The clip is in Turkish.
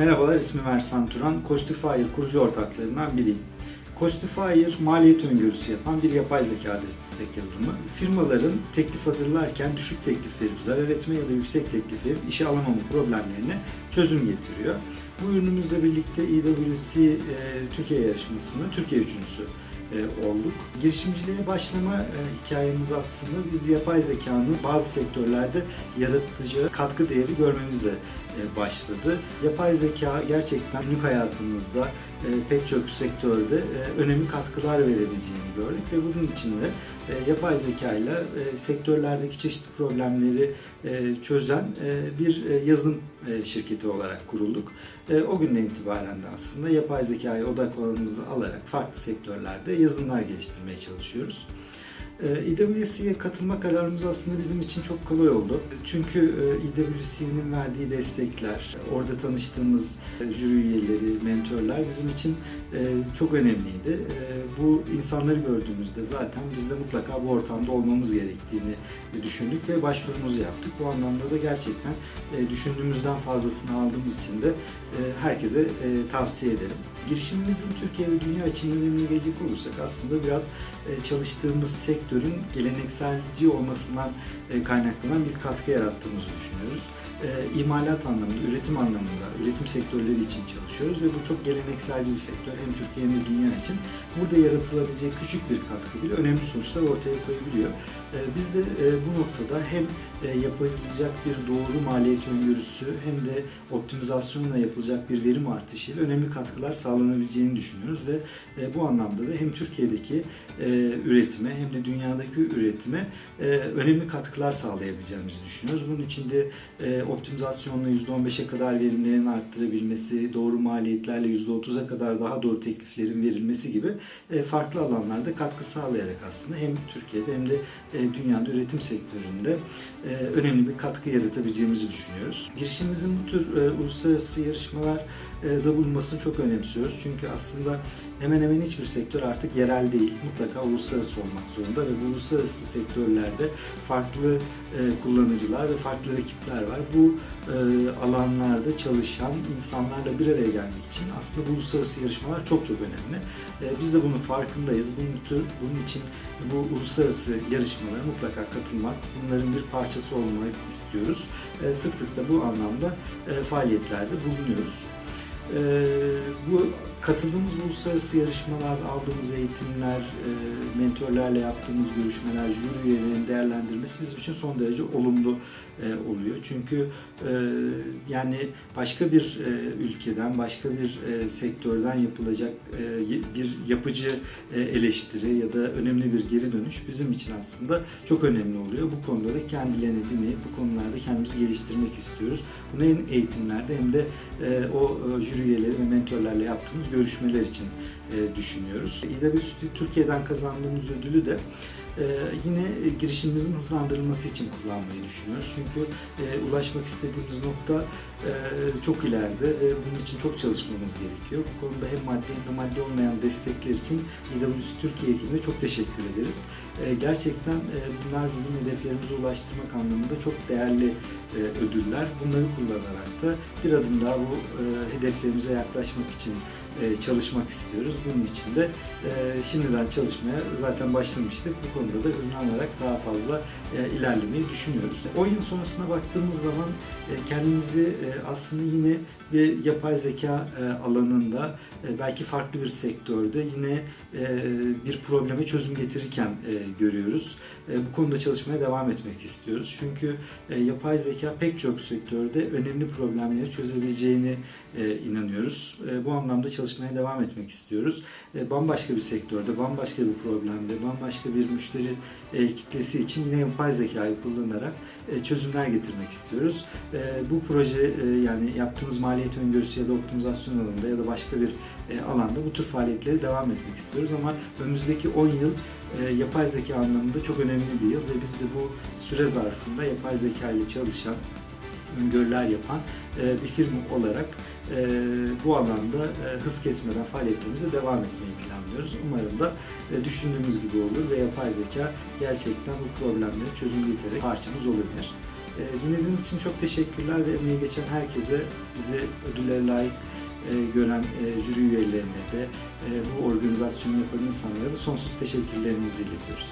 Merhabalar, ismim Ersan Turan. Costify kurucu ortaklarından biriyim. Costify maliyet öngörüsü yapan bir yapay zeka destek yazılımı. Firmaların teklif hazırlarken düşük teklif verip zarar etme ya da yüksek teklif verip işe alamama problemlerine çözüm getiriyor. Bu ürünümüzle birlikte EWC e, Türkiye yarışmasında Türkiye üçüncüsü e, olduk. Girişimciliğe başlama e, hikayemiz aslında biz yapay zekanın bazı sektörlerde yaratıcı katkı değeri görmemizle başladı. Yapay zeka gerçekten günlük hayatımızda e, pek çok sektörde e, önemli katkılar verebileceğini gördük ve bunun için de e, yapay zeka ile e, sektörlerdeki çeşitli problemleri e, çözen e, bir e, yazılım e, şirketi olarak kurulduk. E, o günden itibaren de aslında yapay zekayı odak alanımıza alarak farklı sektörlerde yazılımlar geliştirmeye çalışıyoruz. EWC'ye katılma kararımız aslında bizim için çok kolay oldu. Çünkü EWC'nin verdiği destekler, orada tanıştığımız e, jüri üyeleri, mentörler bizim için e, çok önemliydi. E, Bu insanları gördüğümüzde zaten biz de mutlaka bu ortamda olmamız gerektiğini düşündük ve başvurumuzu yaptık. Bu anlamda da gerçekten düşündüğümüzden fazlasını aldığımız için de herkese tavsiye ederim. Girişimimizin Türkiye ve dünya için önemine gelecek olursak aslında biraz e, çalıştığımız sektörün gelenekselci olmasından e, kaynaklanan bir katkı yarattığımızı düşünüyoruz. E, İmalat anlamında, üretim anlamında, üretim sektörleri için çalışıyoruz ve bu çok gelenekselci bir sektör hem Türkiye hem de dünya için. Burada yaratılabilecek küçük bir katkı bile önemli sonuçlar ortaya koyabiliyor. Biz de bu noktada hem yapılacak bir doğru maliyet öngörüsü hem de optimizasyonla yapılacak bir verim artışıyla önemli katkılar sağlanabileceğini düşünüyoruz ve bu anlamda da hem Türkiye'deki üretime hem de dünyadaki üretime önemli katkılar sağlayabileceğimizi düşünüyoruz. Bunun için de optimizasyonla %15'e kadar verimlerin arttırabilmesi, doğru maliyetlerle %30'a kadar daha doğru tekliflerin verilmesi gibi farklı alanlarda katkı sağlayarak aslında hem Türkiye'de hem de dünyada üretim sektöründe önemli bir katkı yaratabileceğimizi düşünüyoruz. Girişimimizin bu tür uluslararası yarışmalar da bulunmasını çok önemsiyoruz. Çünkü aslında hemen hemen hiçbir sektör artık yerel değil. Mutlaka uluslararası olmak zorunda ve bu uluslararası sektörlerde farklı kullanıcılar ve farklı ekipler var. Bu alanlarda çalışan insanlarla bir araya gelmek için aslında uluslararası yarışmalar çok çok önemli. Biz de bunun farkındayız. Bunun, tür, bunun için bu uluslararası yarışmalara mutlaka katılmak, bunların bir parçası olmayı istiyoruz. Sık sık da bu anlamda faaliyetlerde bulunuyoruz. Bu katıldığımız uluslararası yarışmalar, aldığımız eğitimler, mentörlerle yaptığımız görüşmeler, jüri üyelerinin değerlendirmesi bizim için son derece olumlu oluyor. Çünkü yani başka bir ülkeden, başka bir sektörden yapılacak bir yapıcı eleştiri ya da önemli bir geri dönüş bizim için aslında çok önemli oluyor. Bu konuda da kendilerini dinleyip bu konularda kendimizi geliştirmek istiyoruz. Bunu hem eğitimlerde hem de o jüri üyeleri ve mentörlerle yaptığımız görüşmeler için düşünüyoruz. İDB Türkiye'den kazandığımız ödülü de yine girişimimizin hızlandırılması için kullanmayı düşünüyoruz. Çünkü ulaşmak istediğimiz nokta çok ileride ve bunun için çok çalışmamız gerekiyor. Bu konuda hem maddi hem de maddi olmayan destekler için EWC Türkiye ekibine çok teşekkür ederiz. Gerçekten bunlar bizim hedeflerimize ulaştırmak anlamında çok değerli ödüller. Bunları kullanarak da bir adım daha bu hedeflerimize yaklaşmak için çalışmak istiyoruz. Bunun için de şimdiden çalışmaya zaten başlamıştık. Bu konuda da hızlanarak daha fazla ilerlemeyi düşünüyoruz. 10 yıl sonrasına baktığımız zaman kendimizi aslında yine bir yapay zeka alanında belki farklı bir sektörde yine bir probleme çözüm getirirken görüyoruz. Bu konuda çalışmaya devam etmek istiyoruz. Çünkü yapay zeka pek çok sektörde önemli problemleri çözebileceğini inanıyoruz. Bu anlamda çalışmaya devam etmek istiyoruz. Bambaşka bir sektörde, bambaşka bir problemde, bambaşka bir müşteri kitlesi için yine yapay zekayı kullanarak çözümler getirmek istiyoruz. Bu proje yani yaptığımız maliyet öngörüsü ya da optimizasyon alanında ya da başka bir alanda bu tür faaliyetleri devam etmek istiyoruz ama önümüzdeki 10 yıl yapay zeka anlamında çok önemli bir yıl ve biz de bu süre zarfında yapay zeka ile çalışan öngörüler yapan bir firma olarak bu alanda hız kesmeden faaliyetlerimize devam etmeyi planlıyoruz. Umarım da düşündüğümüz gibi olur ve yapay zeka gerçekten bu problemlere çözüm getirerek parçamız olabilir. E, dinlediğiniz için çok teşekkürler ve emeği geçen herkese bizi ödüllere layık e, gören e, jüri üyelerine de e, bu organizasyonu yapan insanlara da sonsuz teşekkürlerimizi iletiyoruz.